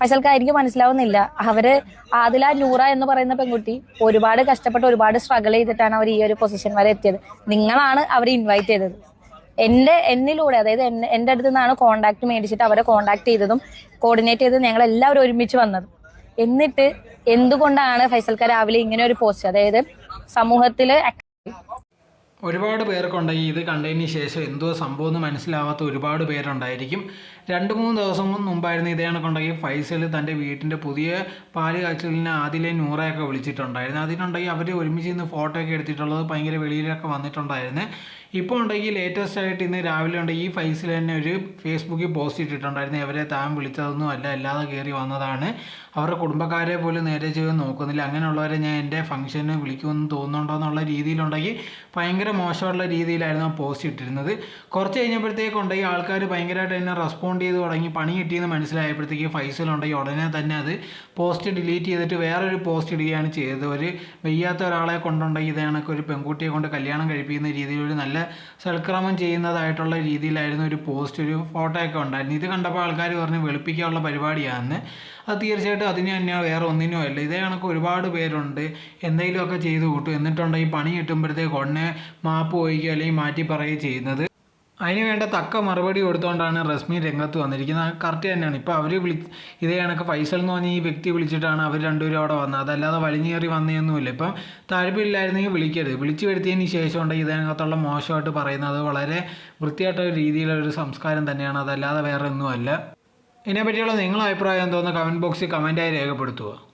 ഫൈസൽക്ക് എനിക്ക് മനസ്സിലാവുന്നില്ല. അവർ ആദില നൂറ എന്ന് പറയുന്ന പെൺകുട്ടി ഒരുപാട് കഷ്ടപ്പെട്ട് ഒരുപാട് സ്ട്രഗിൾ ചെയ്തിട്ടാണ് അവർ ഈ ഒരു പൊസിഷൻ വരെ എത്തിയത്. നിങ്ങളാണ് അവരെ ഇൻവൈറ്റ് ചെയ്തത്. എന്റെ എന്നിലൂടെ അതായത് എന്റെ അടുത്ത് നിന്നാണ് കോണ്ടാക്ട് മേടിച്ചിട്ട് അവരെ കോണ്ടാക്ട് ചെയ്തതും കോർഡിനേറ്റ് ചെയ്തത് ഞങ്ങൾ എല്ലാവരും ഒരുമിച്ച് വന്നത്. എന്നിട്ട് എന്തുകൊണ്ടാണ് ഫൈസൽക്ക രാവിലെ ഇങ്ങനെ ഒരു പോസ്റ്റ് അതായത് സമൂഹത്തിൽ ഒരുപാട് പേർക്കുണ്ടെങ്കിൽ ഇത് കണ്ടതിന് ശേഷം എന്തോ സംഭവം എന്ന് മനസ്സിലാവാത്ത ഒരുപാട് പേരുണ്ടായിരിക്കും. രണ്ട് മൂന്ന് ദിവസം മുമ്പായിരുന്നു ഇതേ കണക്കുണ്ടെങ്കിൽ ഫൈസൽ തന്റെ വീട്ടിന്റെ പുതിയ പാൽ കാച്ചലിന് ആദിലെ നൂറയൊക്കെ വിളിച്ചിട്ടുണ്ടായിരുന്നു. അതിനുണ്ടെങ്കിൽ അവർ ഒരുമിച്ച് ഇന്ന് ഫോട്ടോ ഒക്കെ എടുത്തിട്ടുള്ളത് ഭയങ്കര വെളിയിലൊക്കെ വന്നിട്ടുണ്ടായിരുന്നു. ഇപ്പോൾ ഉണ്ടെങ്കിൽ ലേറ്റസ്റ്റ് ആയിട്ട് ഇന്ന് രാവിലെ ഉണ്ടെങ്കിൽ ഈ ഫൈസിൽ തന്നെ ഒരു ഫേസ്ബുക്കിൽ പോസ്റ്റ് ഇട്ടിട്ടുണ്ടായിരുന്നു. അവരെ താൻ വിളിച്ചതൊന്നും അല്ല അല്ലാതെ കയറി വന്നതാണ്. അവരുടെ കുടുംബക്കാരെ പോലും നേരെ ചെയ്ത് നോക്കുന്നില്ല. അങ്ങനെയുള്ളവരെ ഞാൻ എന്റെ ഫംഗ്ഷന് വിളിക്കുമെന്ന് തോന്നുന്നുണ്ടോ എന്നുള്ള രീതിയിലുണ്ടെങ്കിൽ ഭയങ്കര മോശമുള്ള രീതിയിലായിരുന്നു പോസ്റ്റ് ഇട്ടിരുന്നത്. കുറച്ച് കഴിഞ്ഞപ്പോഴത്തേക്ക് ഉണ്ടെങ്കിൽ ആൾക്കാർ ഭയങ്കരമായിട്ട് എന്നെ റെസ്പോണ്ട് ചെയ്ത് തുടങ്ങി. പണി കിട്ടിയെന്ന് മനസ്സിലായപ്പോഴത്തേക്ക് ഫൈസൽ ഉണ്ടെങ്കിൽ ഉടനെ തന്നെ അത് പോസ്റ്റ് ഡിലീറ്റ് ചെയ്തിട്ട് വേറൊരു പോസ്റ്റ് ഇടുകയാണ് ചെയ്തത്. ഒരു വെയ്യാത്ത ഒരാളെ കൊണ്ടുണ്ടെങ്കിൽ ഇതേ കണക്ക് ഒരു പെൺകുട്ടിയെ കൊണ്ട് കല്യാണം കഴിപ്പിക്കുന്ന രീതിയിൽ ഒരു നല്ല സൽക്രമം ചെയ്യുന്നതായിട്ടുള്ള രീതിയിലായിരുന്നു ഒരു പോസ്റ്റ് ഒരു ഫോട്ടോ ഒക്കെ ഉണ്ടായിരുന്നു ഇത് കണ്ടപ്പോൾ ആൾക്കാർ പറഞ്ഞ് വെളുപ്പിക്കാനുള്ള പരിപാടിയാണെന്ന് അത് തീർച്ചയായിട്ടും അതിന് തന്നെ വേറെ ഒന്നിനും അല്ല. ഇതേ കണക്ക് ഒരുപാട് പേരുണ്ട്. എന്തെങ്കിലുമൊക്കെ ചെയ്ത് കൂട്ടും. എന്നിട്ടുണ്ടെങ്കിൽ പണി കിട്ടുമ്പോഴത്തേക്ക് ഉടനെ മാപ്പ് പോയിക്കുക അല്ലെങ്കിൽ മാറ്റി പറയുക ചെയ്യുന്നത്. അതിന് വേണ്ട തക്ക മറുപടി കൊടുത്തുകൊണ്ടാണ് റസ്മി രംഗത്ത് വന്നിരിക്കുന്നത്. കറക്റ്റ് തന്നെയാണ്. ഇപ്പോൾ അവർ വിളി ഇതേ കണക്ക് ഫൈസൽ എന്ന് പറഞ്ഞ ഈ വ്യക്തി വിളിച്ചിട്ടാണ് അവർ രണ്ടുപേരും അവിടെ വന്നത്. അതല്ലാതെ വലിഞ്ഞേറി വന്നതൊന്നുമില്ല ഇപ്പം താല്പര്യമില്ലായിരുന്നെങ്കിൽ വിളിക്കരുത്. വിളിച്ചു വരുത്തിയതിന് ശേഷം ഉണ്ടെങ്കിൽ ഇതിനകത്തുള്ള മോശമായിട്ട് പറയുന്നത് വളരെ വൃത്തിയായിട്ട രീതിയിലുള്ള ഒരു സംസ്കാരം തന്നെയാണ്. അതല്ലാതെ വേറെ ഒന്നുമല്ല ഇതിനെപ്പറ്റിയുള്ള നിങ്ങളുടെ അഭിപ്രായം എന്തോന്ന് കമന്റ് ബോക്സിൽ കമന്റായി രേഖപ്പെടുത്തുക.